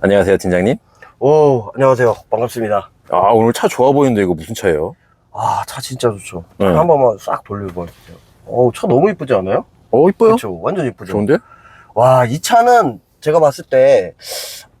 안녕하세요, 팀장님. 오, 안녕하세요. 반갑습니다. 아, 오늘 차 좋아 보이는데 이거 무슨 차예요? 아, 차 진짜 좋죠. 네. 한 번만 싹 돌려봐 주세요. 어, 차 너무 이쁘지 않아요? 어, 이뻐요? 그렇죠. 완전 이쁘죠. 좋은데? 와, 이 차는 제가 봤을 때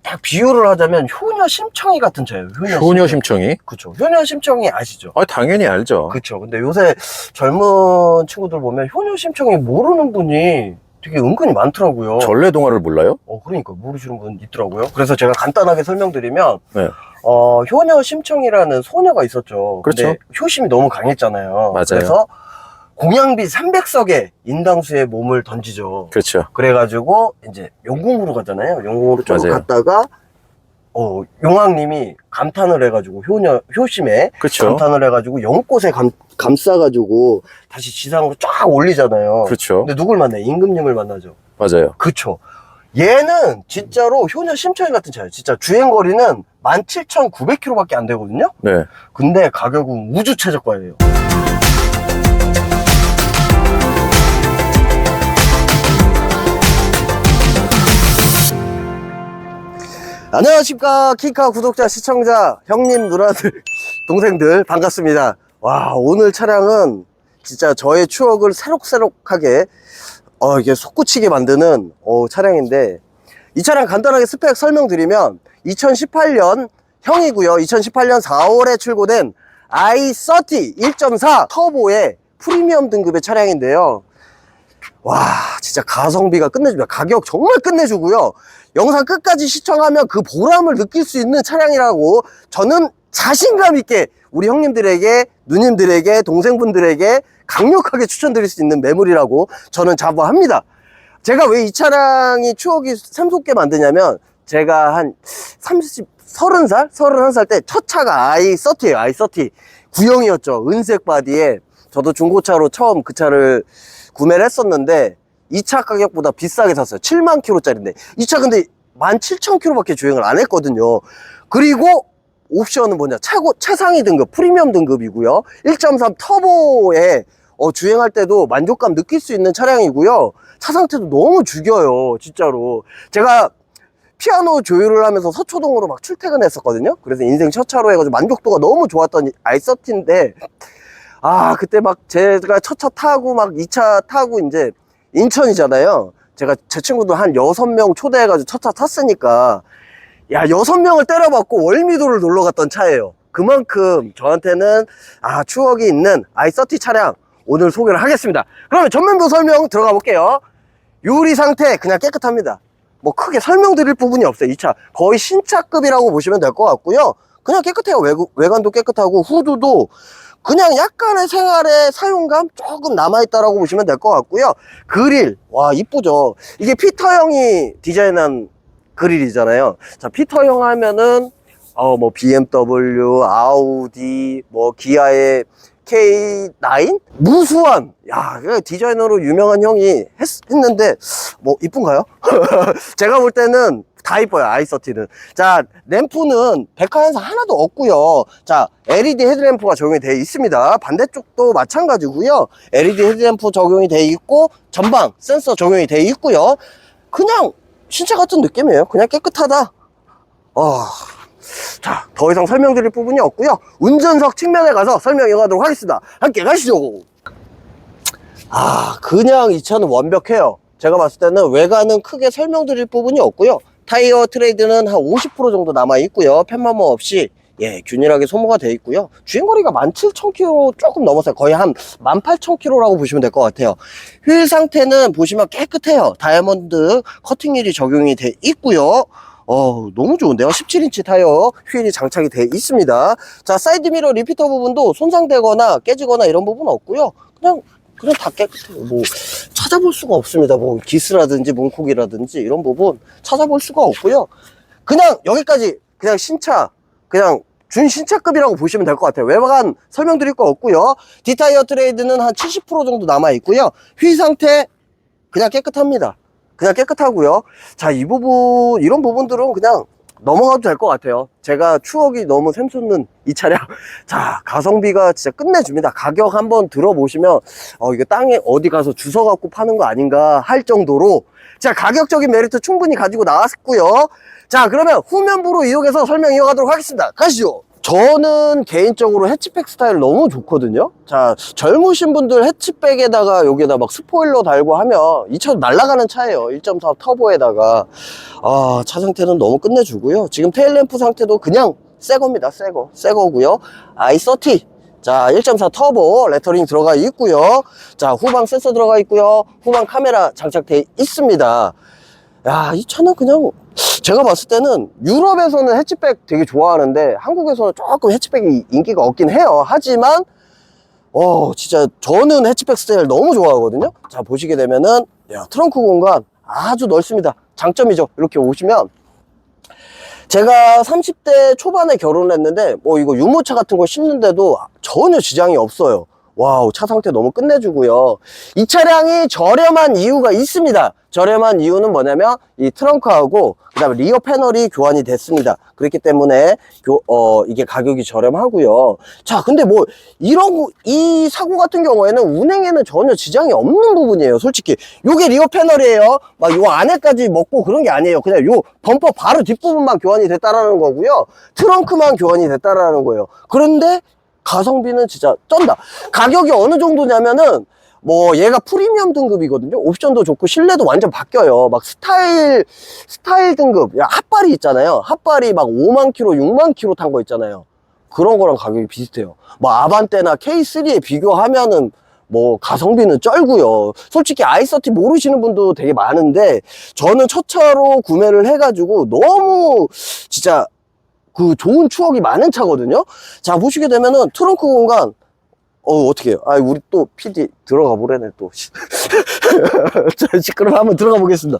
딱 비유를 하자면 효녀 심청이 같은 차예요. 효녀, 효녀 심청이? 그렇죠. 효녀 심청이 아시죠? 아, 당연히 알죠. 그렇죠. 근데 요새 젊은 친구들 보면 효녀 심청이 모르는 분이 되게 은근히 많더라고요. 전래동화를 몰라요? 어, 그러니까 모르시는 분 있더라고요. 그래서 제가 간단하게 설명드리면, 네. 어, 효녀 심청이라는 소녀가 있었죠. 그렇죠. 근데 효심이 너무 강했잖아요. 맞아요. 그래서 공양비 300석에 인당수에 몸을 던지죠. 그렇죠. 그래가지고 이제 용궁으로 가잖아요. 용궁으로 쭉 맞아요. 갔다가 어, 용왕님이 감탄을 해가지고 효녀 효심에 그렇죠. 감탄을 해가지고 연꽃에 감, 감싸가지고 다시 지상으로 쫙 올리잖아요. 그렇죠. 근데 누굴 만나요? 임금님을 만나죠. 맞아요. 그쵸. 얘는 진짜로 효녀 심청이 같은 차예요. 진짜 주행거리는 17,900km밖에 안 되거든요. 네. 근데 가격은 우주 최저가예요. 안녕하십니까 키카 구독자 시청자 형님 누나들 동생들 반갑습니다. 와 오늘 차량은 진짜 저의 추억을 새록새록하게 어 이게 솟구치게 만드는 어, 차량인데 이 차량 간단하게 스펙 설명드리면 2018년 형이고요. 2018년 4월에 출고된 i30 1.4 터보의 프리미엄 등급의 차량인데요 와 진짜 가성비가 끝내줍니다. 가격 정말 끝내주고요. 영상 끝까지 시청하면 그 보람을 느낄 수 있는 차량이라고 저는 자신감 있게 우리 형님들에게 누님들에게 동생분들에게 강력하게 추천드릴 수 있는 매물이라고 저는 자부합니다. 제가 왜 이 차량이 추억이 샘솟게 만드냐면 제가 한 30, 30살? 31살 때 첫 차가 i30예요 i30 구형이었죠. 은색 바디에 저도 중고차로 처음 그 차를 구매를 했었는데 이차 가격보다 비싸게 샀어요. 7만 킬로짜리인데. 이차 근데 17,000킬로밖에 주행을 안 했거든요. 그리고 옵션은 뭐냐? 최고 최상위 등급 프리미엄 등급이고요. 1.3 터보에 어, 주행할 때도 만족감 느낄 수 있는 차량이고요. 차 상태도 너무 죽여요 진짜로. 제가 피아노 조율을 하면서 서초동으로 막 출퇴근했었거든요. 그래서 인생 첫 차로 해가지고 만족도가 너무 좋았던 i30인데 아 그때 막 제가 첫 차 타고 막 2차 타고 이제 인천이잖아요. 제가 제 친구들 한 여섯 명 초대해가지고 첫 차 탔으니까 야 여섯 명을 때려받고 월미도를 놀러 갔던 차예요. 그만큼 저한테는 아 추억이 있는 i30 차량 오늘 소개를 하겠습니다. 그러면 전면부 설명 들어가 볼게요. 유리 상태 그냥 깨끗합니다. 뭐 크게 설명드릴 부분이 없어요. 이 차 거의 신차급이라고 보시면 될 것 같고요. 그냥 깨끗해요. 외, 외관도 깨끗하고 후드도 그냥 약간의 생활의 사용감 조금 남아있다라고 보시면 될 것 같고요. 그릴. 와 이쁘죠. 이게 피터 형이 디자인한 그릴이잖아요. 자 피터 형 하면은 어 뭐 BMW 아우디 뭐 기아의 K9 무수한. 야 이거 디자이너로 유명한 형이 했, 했는데 뭐 이쁜가요? 제가 볼 때는 다 이뻐요 i30는 자 램프는 백화현상 하나도 없고요 자 LED 헤드램프가 적용이 되어 있습니다 반대쪽도 마찬가지고요 LED 헤드램프 적용이 되어 있고 전방 센서 적용이 되어 있고요 그냥 신차 같은 느낌이에요 그냥 깨끗하다 어... 자, 더 이상 설명드릴 부분이 없고요. 운전석 측면에 가서 설명 이어가도록 하겠습니다. 함께 가시죠. 아, 그냥 이 차는 완벽해요. 제가 봤을 때는 외관은 크게 설명드릴 부분이 없고요. 타이어 트레이드는 한 50% 정도 남아 있고요. 펜마모 없이 예, 균일하게 소모가 되어 있고요. 주행거리가 17,000km 조금 넘었어요. 거의 한 18,000km라고 보시면 될 것 같아요. 휠 상태는 보시면 깨끗해요. 다이아몬드 커팅휠이 적용이 돼 있고요. 어, 너무 좋은데요. 17인치 타이어 휠이 장착이 돼 있습니다. 자, 사이드 미러 리피터 부분도 손상되거나 깨지거나 이런 부분 없고요. 그냥 그냥 다 깨끗해요. 뭐 찾아볼 수가 없습니다. 뭐 기스라든지 문콕이라든지 이런 부분 찾아볼 수가 없고요. 그냥 여기까지 그냥 신차 그냥 준 신차급이라고 보시면 될 것 같아요. 외관 설명드릴 거 없고요. 디타이어 트레이드는 한 70% 정도 남아 있고요. 휠 상태 그냥 깨끗합니다. 그냥 깨끗하고요. 자, 이 부분 이런 부분들은 그냥 넘어가도 될 것 같아요. 제가 추억이 너무 샘솟는 이 차량. 자, 가성비가 진짜 끝내줍니다. 가격 한번 들어보시면, 어, 이거 땅에 어디 가서 주워 갖고 파는 거 아닌가 할 정도로, 자, 가격적인 메리트 충분히 가지고 나왔고요. 자, 그러면 후면부로 이용해서 설명 이어가도록 하겠습니다. 가시죠. 저는 개인적으로 해치백 스타일 너무 좋거든요. 자, 젊으신 분들 해치백에다가 여기에다 막 스포일러 달고 하면 이 차도 날아가는 차예요. 1.4 터보에다가. 아, 차 상태는 너무 끝내주고요. 지금 테일램프 상태도 그냥 새 겁니다. 새 거. 새 거고요. i30. 자, 1.4 터보 레터링 들어가 있고요. 자, 후방 센서 들어가 있고요. 후방 카메라 장착돼 있습니다. 야, 이 차는 그냥 제가 봤을 때는 유럽에서는 해치백 되게 좋아하는데 한국에서는 조금 해치백이 인기가 없긴 해요. 하지만 어 진짜 저는 해치백 스타일 너무 좋아하거든요. 자 보시게 되면은 야, 트렁크 공간 아주 넓습니다. 장점이죠. 이렇게 오시면 제가 30대 초반에 결혼했는데 뭐 이거 유모차 같은 거 싣는데도 전혀 지장이 없어요. 와우 차 상태 너무 끝내주고요. 이 차량이 저렴한 이유가 있습니다. 저렴한 이유는 뭐냐면 이 트렁크하고 그 다음에 리어 패널이 교환이 됐습니다. 그렇기 때문에 교- 어, 이게 가격이 저렴하고요. 자, 근데 뭐 이런 거- 이 사고 같은 경우에는 운행에는 전혀 지장이 없는 부분이에요. 솔직히 요게 리어 패널이에요. 막 요 안에까지 먹고 그런 게 아니에요. 그냥 요 범퍼 바로 뒷부분만 교환이 됐다라는 거고요. 트렁크만 교환이 됐다라는 거예요. 그런데 가성비는 진짜 쩐다. 가격이 어느 정도냐면은 뭐 얘가 프리미엄 등급이거든요. 옵션도 좋고 실내도 완전 바뀌어요. 막 스타일 스타일 등급 야, 핫발이 있잖아요. 핫발이 막 5만 킬로, 6만 킬로 탄 거 있잖아요. 그런 거랑 가격이 비슷해요. 뭐 아반떼나 K3에 비교하면은 뭐 가성비는 쩔고요. 솔직히 i30 모르시는 분도 되게 많은데 저는 첫 차로 구매를 해가지고 너무 진짜 그 좋은 추억이 많은 차거든요. 자 보시게 되면은 트렁크 공간 어 어떻게 해요? 아 우리 또 PD 들어가 보래네 또. 자 시끄러워 한번 들어가 보겠습니다.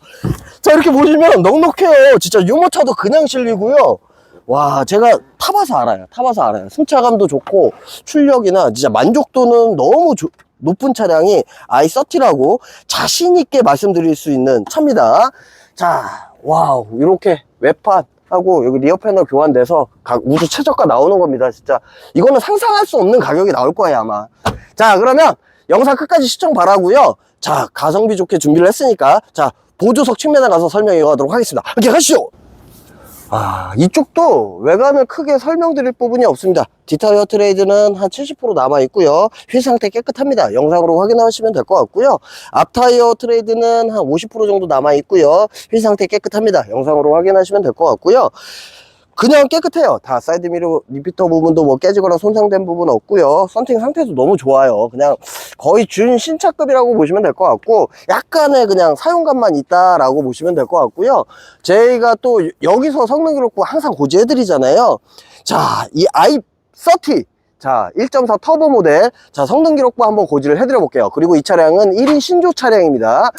자 이렇게 보시면 넉넉해요. 진짜 유모차도 그냥 실리고요. 와 제가 타봐서 알아요. 타봐서 알아요. 승차감도 좋고 출력이나 진짜 만족도는 너무 조- 높은 차량이 i30라고 자신 있게 말씀드릴 수 있는 차입니다. 자 와우 이렇게 외판 하고 여기 리어 패널 교환돼서 가- 우수 최저가 나오는 겁니다. 진짜 이거는 상상할 수 없는 가격이 나올 거예요 아마. 자 그러면 영상 끝까지 시청 바라고요. 자 가성비 좋게 준비를 했으니까 자 보조석 측면에 가서 설명해 가도록 하겠습니다. 함께 가시죠. 아 이쪽도 외관을 크게 설명드릴 부분이 없습니다. 디타이어 트레이드는 한 70% 남아 있고요. 휠 상태 깨끗합니다. 영상으로 확인하시면 될 것 같고요. 앞 타이어 트레이드는 한 50% 정도 남아 있고요. 휠 상태 깨끗합니다. 영상으로 확인하시면 될 것 같고요. 그냥 깨끗해요. 다 사이드 미러 리피터 부분도 뭐 깨지거나 손상된 부분 없고요. 썬팅 상태도 너무 좋아요. 그냥 거의 준 신차급이라고 보시면 될 것 같고 약간의 그냥 사용감만 있다라고 보시면 될 것 같고요. 저희가 또 여기서 성능 기록부 항상 고지해 드리잖아요. 자, 이 i30 자, 1.4 터보 모델. 자, 성능 기록부 한번 고지를 해드려 볼게요. 그리고 이 차량은 1인 신조 차량입니다.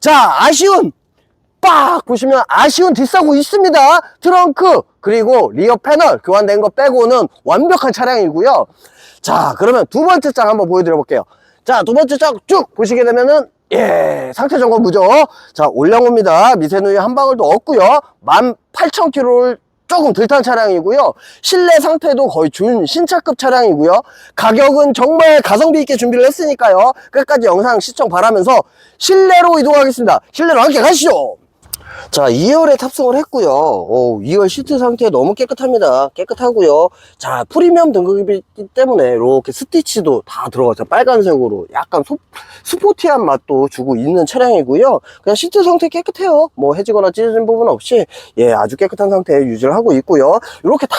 자, 아쉬운 빡 보시면 아쉬운 뒷사고 있습니다. 트렁크 그리고 리어 패널 교환된 거 빼고는 완벽한 차량이고요. 자 그러면 두 번째 장 한번 보여드려 볼게요. 자 두 번째 장 쭉 보시게 되면은 예 상태 점검 무죠. 자 올량호입니다. 미세누이 한 방울도 없고요. 18,000km를 조금 덜탄 차량이고요. 실내 상태도 거의 준 신차급 차량이고요. 가격은 정말 가성비 있게 준비를 했으니까요. 끝까지 영상 시청 바라면서 실내로 이동하겠습니다. 실내로 함께 가시죠. 자, 2열에 탑승을 했고요. 어, 2열 시트 상태 너무 깨끗합니다. 깨끗하고요. 자, 프리미엄 등급이기 때문에 이렇게 스티치도 다 들어가죠. 빨간색으로 약간 소, 스포티한 맛도 주고 있는 차량이고요. 그냥 시트 상태 깨끗해요. 뭐 해지거나 찢어진 부분 없이 예, 아주 깨끗한 상태에 유지를 하고 있고요. 이렇게 다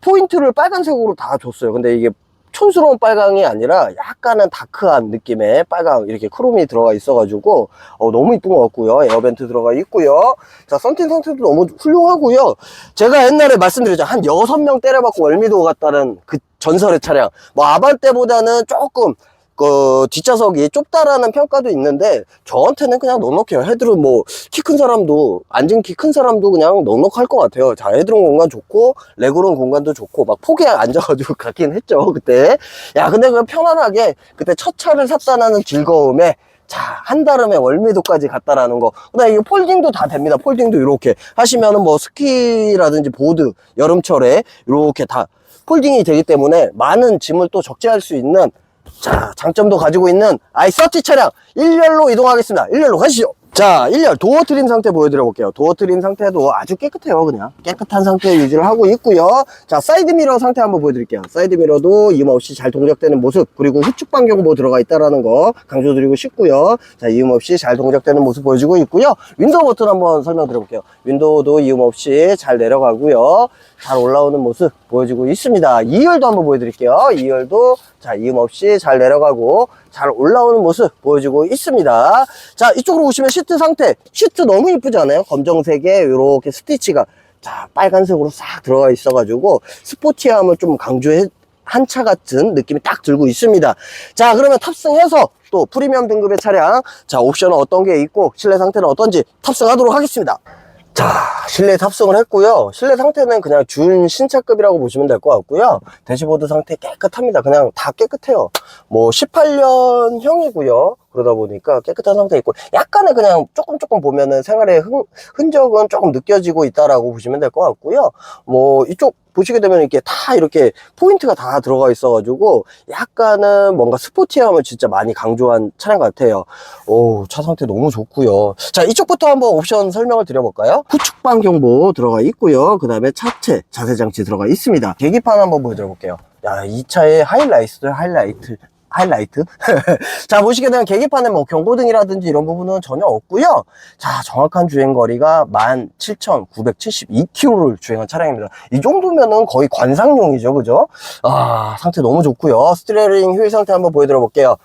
포인트를 빨간색으로 다 줬어요. 근데 이게 촌스러운 빨강이 아니라 약간은 다크한 느낌의 빨강 이렇게 크롬이 들어가 있어가지고 어, 너무 이쁜 것 같고요. 에어벤트 들어가 있고요. 자 썬팅 상태도 너무 훌륭하고요. 제가 옛날에 말씀드렸죠. 한 6명 때려박고 월미도 갔다는 그 전설의 차량. 뭐 아반떼보다는 조금 그 뒷좌석이 좁다라는 평가도 있는데 저한테는 그냥 넉넉해요 헤드룸 뭐 키 큰 사람도 앉은 키 큰 사람도 그냥 넉넉할 것 같아요 자 헤드룸 공간 좋고 레그룸 공간도 좋고 막 폭에 앉아가지고 갔긴 했죠 그때 야 근데 그냥 편안하게 그때 첫 차를 샀다는 즐거움에 자, 한다름에 월미도까지 갔다라는 거. 그 다음에 이거 폴딩도 다 됩니다. 폴딩도 이렇게 하시면은 뭐 스키라든지 보드, 여름철에 이렇게 다 폴딩이 되기 때문에 많은 짐을 또 적재할 수 있는 자, 장점도 가지고 있는 i30 차량 1열로 이동하겠습니다. 1열로 가시죠. 자, 1열 도어 트림 상태 보여드려 볼게요. 도어 트림 상태도 아주 깨끗해요, 그냥. 깨끗한 상태 유지를 하고 있고요. 자, 사이드 미러 상태 한번 보여드릴게요. 사이드 미러도 이음 없이 잘 동작되는 모습, 그리고 후측 방경보 들어가 있다라는 거 강조드리고 싶고요. 자, 이음 없이 잘 동작되는 모습 보여주고 있고요. 윈도우 버튼 한번 설명드려 볼게요. 윈도우도 이음 없이 잘 내려가고요. 잘 올라오는 모습 보여주고 있습니다. 2열도 한번 보여드릴게요. 2열도 자, 이음 없이 잘 내려가고 잘 올라오는 모습 보여주고 있습니다. 자, 이쪽으로 오시면 시트 상태. 시트 너무 이쁘지 않아요? 검정색에 이렇게 스티치가 자, 빨간색으로 싹 들어가 있어가지고 스포티함을 좀 강조해 한차 같은 느낌이 딱 들고 있습니다. 자, 그러면 탑승해서 또 프리미엄 등급의 차량, 자, 옵션은 어떤 게 있고 실내 상태는 어떤지 탑승하도록 하겠습니다. 자, 실내 탑승을 했고요. 실내 상태는 그냥 준 신차급이라고 보시면 될 것 같고요. 대시보드 상태 깨끗합니다. 그냥 다 깨끗해요. 뭐 18년형이고요. 그러다 보니까 깨끗한 상태 있고 약간의 그냥 조금 조금 보면은 생활의 흔, 흔적은 조금 느껴지고 있다라고 보시면 될 것 같고요. 뭐 이쪽 보시게 되면 이렇게 다 이렇게 포인트가 다 들어가 있어 가지고 약간은 뭔가 스포티함을 진짜 많이 강조한 차량 같아요. 오, 차 상태 너무 좋고요. 자, 이쪽부터 한번 옵션 설명을 드려볼까요? 후측방 경보 들어가 있고요. 그 다음에 차체 자세 장치 들어가 있습니다. 계기판 한번 보여드려 볼게요. 야, 이 차의 하이라이트, 하이라이트. 하이라이트? 자, 보시게 되면 계기판에 뭐 경고등이라든지 이런 부분은 전혀 없고요. 자, 정확한 주행거리가 17,972km를 주행한 차량입니다. 이 정도면은 거의 관상용이죠, 그죠? 아, 상태 너무 좋고요. 스티어링 휠 상태 한번 보여드려 볼게요.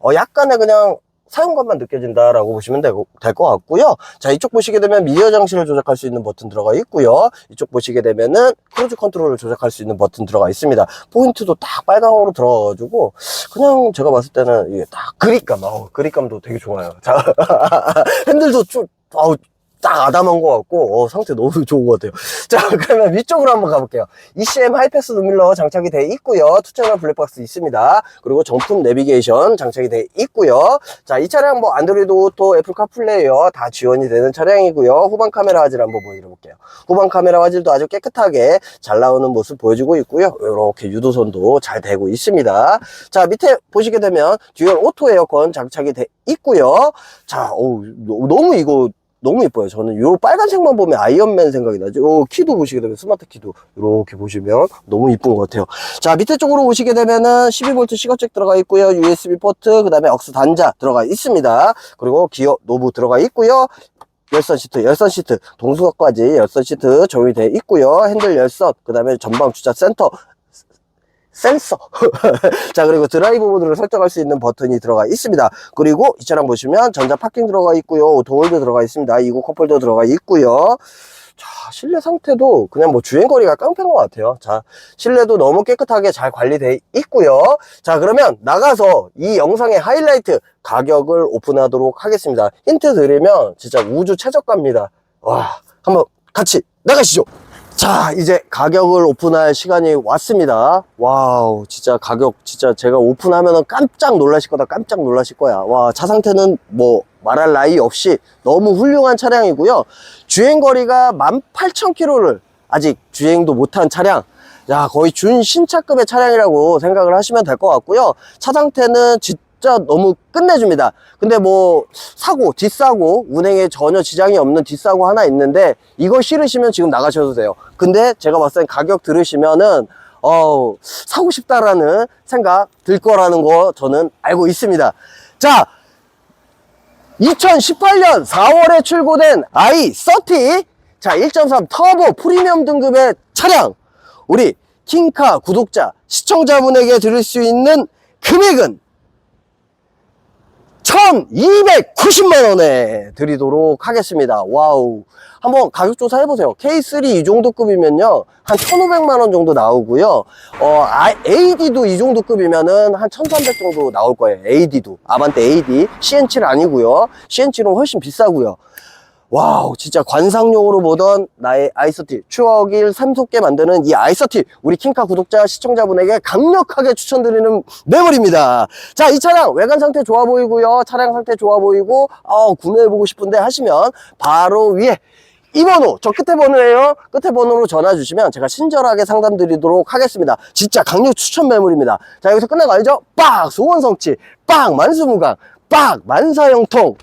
어, 약간의 그냥 사용감만 느껴진다라고 보시면 될 것 같고요. 자, 이쪽 보시게 되면 미러 장치를 조작할 수 있는 버튼 들어가 있고요. 이쪽 보시게 되면은 크루즈 컨트롤을 조작할 수 있는 버튼 들어가 있습니다. 포인트도 딱 빨강으로 들어가가지고 그냥 제가 봤을 때는 이게 딱 그립감, 어, 그립감도 되게 좋아요. 자, 핸들도 좀, 아우, 딱 아담한 것 같고 어, 상태 너무 좋은 것 같아요. 자 그러면 위쪽으로 한번 가볼게요. ECM 하이패스 노밀러 장착이 되어 있고요. 투채널 블랙박스 있습니다. 그리고 정품 내비게이션 장착이 되어 있고요. 자 이 차량 뭐 안드로이드 오토 애플 카플레이어 다 지원이 되는 차량이고요. 후방 카메라 화질 한번 보여드려 볼게요. 후방 카메라 화질도 아주 깨끗하게 잘 나오는 모습 보여주고 있고요. 이렇게 유도선도 잘 되고 있습니다. 자 밑에 보시게 되면 듀얼 오토 에어컨 장착이 돼 있고요. 자 어우, 너무 이거 너무 이뻐요. 저는 요 빨간색만 보면 아이언맨 생각이 나죠. 요 키도 보시게 되면 스마트 키도 이렇게 보시면 너무 이쁜 것 같아요. 자, 밑에 쪽으로 오시게 되면은 12V 시거잭 들어가 있고요. USB 포트, 그 다음에 억스 단자 들어가 있습니다. 그리고 기어 노브 들어가 있고요. 열선 시트, 열선 시트, 동수석까지 열선 시트 조율되어 있고요. 핸들 열선, 그 다음에 전방 주차 센터, 센서. 자, 그리고 드라이브 모드를 설정할 수 있는 버튼이 들어가 있습니다. 그리고 이 차량 보시면 전자 파킹 들어가 있고요. 도어도 들어가 있습니다. 이구 컵홀더 들어가 있고요. 자, 실내 상태도 그냥 뭐 주행거리가 깡패인 것 같아요. 자, 실내도 너무 깨끗하게 잘 관리되어 있고요. 자, 그러면 나가서 이 영상의 하이라이트 가격을 오픈하도록 하겠습니다. 힌트 드리면 진짜 우주 최저가입니다. 와, 한번 같이 나가시죠. 자, 이제 가격을 오픈할 시간이 왔습니다. 와우, 진짜 가격, 진짜 제가 오픈하면 깜짝 놀라실 거다, 깜짝 놀라실 거야. 와, 차 상태는 뭐, 말할 나위 없이 너무 훌륭한 차량이고요. 주행거리가 18,000km를 아직 주행도 못한 차량. 야, 거의 준 신차급의 차량이라고 생각을 하시면 될 것 같고요. 차 상태는 진짜 너무 끝내줍니다. 근데 뭐 사고, 뒷사고, 운행에 전혀 지장이 없는 뒷사고 하나 있는데 이거 싫으시면 지금 나가셔도 돼요. 근데 제가 봤을 땐 가격 들으시면은 어 사고 싶다라는 생각 들 거라는 거 저는 알고 있습니다. 자, 2018년 4월에 출고된 i30 자 1.3 터보 프리미엄 등급의 차량 우리 킹카 구독자 시청자분에게 드릴 수 있는 금액은 1290만 원에 드리도록 하겠습니다. 와우. 한번 가격 조사 해보세요. K3 이 정도 급이면요 한 1500만 원 정도 나오고요. 어, 아, AD도 이 정도 급이면은 한 1300 정도 나올 거예요. AD도. 아반떼 AD CN7 아니고요. CN7은 훨씬 비싸고요 와우, 진짜 관상용으로 보던 나의 아이서티, 추억을 샘솟게 만드는 이 아이서티, 우리 킹카 구독자, 시청자분에게 강력하게 추천드리는 매물입니다. 자, 이 차량 외관 상태 좋아 보이고요. 차량 상태 좋아 보이고, 어, 구매해보고 싶은데 하시면 바로 위에 이 번호, 저 끝에 번호예요. 끝에 번호로 전화 주시면 제가 친절하게 상담 드리도록 하겠습니다. 진짜 강력 추천 매물입니다. 자, 여기서 거 알죠? 빡! 소원성취, 빡! 만수무강, 빡! 만사형통.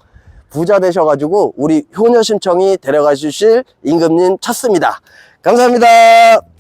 부자 되셔가지고 우리 효녀 심청이 데려가 주실 임금님 찾습니다. 감사합니다.